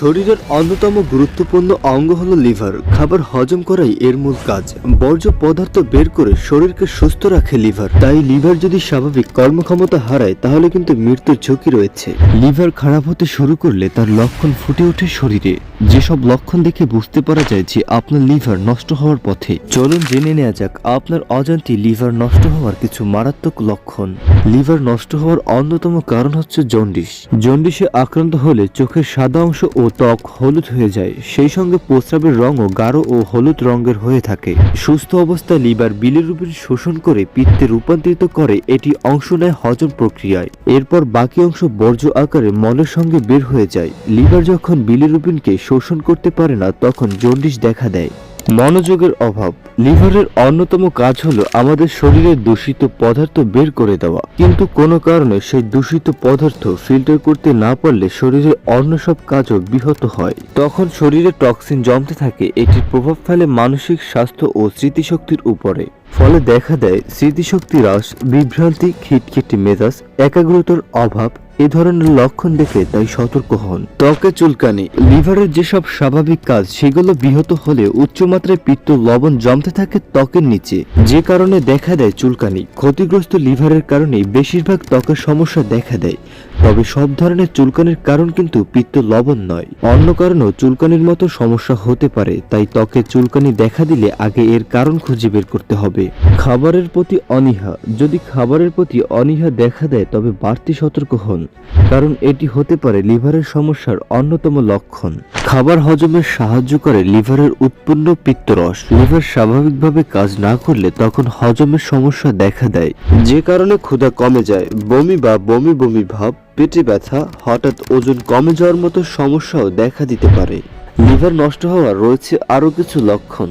শরীরের অন্যতম গুরুত্বপূর্ণ অঙ্গ হলো লিভার। খাবার হজম করাই এর মূল কাজ। বর্জ্য পদার্থ বের করে শরীরকে সুস্থ রাখে লিভার। তাই লিভার যদি স্বাভাবিক কর্মক্ষমতা হারায়, তাহলে কিন্তু মৃত্যুর ঝুঁকি রয়েছে। লিভার খারাপ হতে শুরু করলে তার লক্ষণ ফুটে ওঠে শরীরে। যেসব লক্ষণ দেখে বুঝতে পারা যায় যে আপনার লিভার নষ্ট হওয়ার পথে। চলুন জেনে নেওয়া যাক আপনার অজান্তি লিভার নষ্ট হওয়ার কিছু মারাত্মক লক্ষণ। লিভার নষ্ট হওয়ার অন্যতম কারণ হচ্ছে জন্ডিস। জন্ডিসে আক্রান্ত হলে চোখের সাদা অংশ ও ত্বক হলুদ হয়ে যায়, সেই সঙ্গে প্রস্রাবের রঙও গাঢ় ও হলুদ রঙের হয়ে থাকে। সুস্থ অবস্থায় লিভার বিলিরুবিন শোষণ করে পিত্তে রূপান্তরিত করে, এটি অংশ নেয় হজম প্রক্রিয়ায়। এরপর বাকি অংশ বর্জ্য আকারে মলের সঙ্গে বের হয়ে যায়। লিভার যখন বিলিরুবিনকে শোষণ করতে পারে না, তখন জন্ডিস দেখা দেয়। মনোযোগের অভাব। লিভারের অন্যতম কাজ হলো আমাদের শরীরে দূষিত পদার্থ বের করে দেওয়া। কিন্তু কোনো কারণে সেই দূষিত পদার্থ ফিল্টার করতে না পারলে শরীরের অন্য সব কাজও বিহত হয়। তখন শরীরে টক্সিন জমতে থাকে, এটির প্রভাব ফেলে মানসিক স্বাস্থ্য ও স্মৃতিশক্তির উপরে। ফলে দেখা দেয়, স্মৃতিশক্তি হ্রাস, বিভ্রান্তি, খিটখিটি মেজাজ, একাগ্রতার অভাব এ ধরনের লক্ষণ দেখে তাই সতর্ক হন। ত্বকে চুলকানি, লিভারের যেসব স্বাভাবিক কাজ, সেগুলো বিহত হলে উচ্চমাত্রায় পিত্ত লবণ জমতে থাকে ত্বকের নিচে। যে কারণে দেখা দেয় চুলকানি। ক্ষতিগ্রস্ত লিভারের কারণে বেশিরভাগ ত্বকের সমস্যা দেখা দেয়। তবে সব ধরনের চুলকানির কারণ কিন্তু পিত্ত লবণ নয়। অন্য কারণেও চুলকানির মতো সমস্যা হতে পারে, তাই ত্বকে চুলকানি দেখা দিলে আগে এর কারণ খুঁজে বের করতে হবে। খাবারের প্রতি অনীহা। যদি খাবারের প্রতি অনীহা দেখা দেয়, তবে বাড়তি সতর্ক হন, কারণ এটি হতে পারে লিভারের সমস্যার অন্যতম লক্ষণ। খাবার হজমে সাহায্য করে লিভারের উৎপন্ন পিত্তরস লিভার স্বাভাবিকভাবে কাজ না করলে তখন হজমের সমস্যা দেখা দেয়। যে কারণে ক্ষুধা কমে যায়। বমি বা বমি বমি ভাব পেটে ব্যথা, হঠাৎ ওজন কমে যাওয়ার মতো সমস্যাও দেখা দিতে পারে। লিভার নষ্ট হওয়ার রয়েছে আরও কিছু লক্ষণ।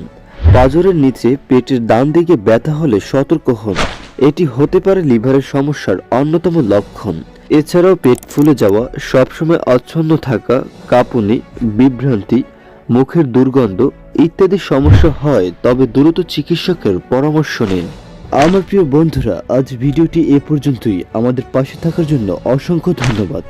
পাজরের নিচে পেটের ডান দিকে ব্যথা হলে সতর্ক হন। এটি হতে পারে লিভারের সমস্যার অন্যতম লক্ষণ। এছাড়াও পেট ফুলে যাওয়া, সবসময় অচ্ছন্ন থাকা, কাঁপুনি, বিভ্রান্তি, মুখের দুর্গন্ধ ইত্যাদি সমস্যা হয়, তবে দ্রুত চিকিৎসকের পরামর্শ নিন। আমার প্রিয় বন্ধুরা আজ ভিডিওটি এ পর্যন্তই। আমাদের পাশে থাকার জন্য অসংখ্য ধন্যবাদ।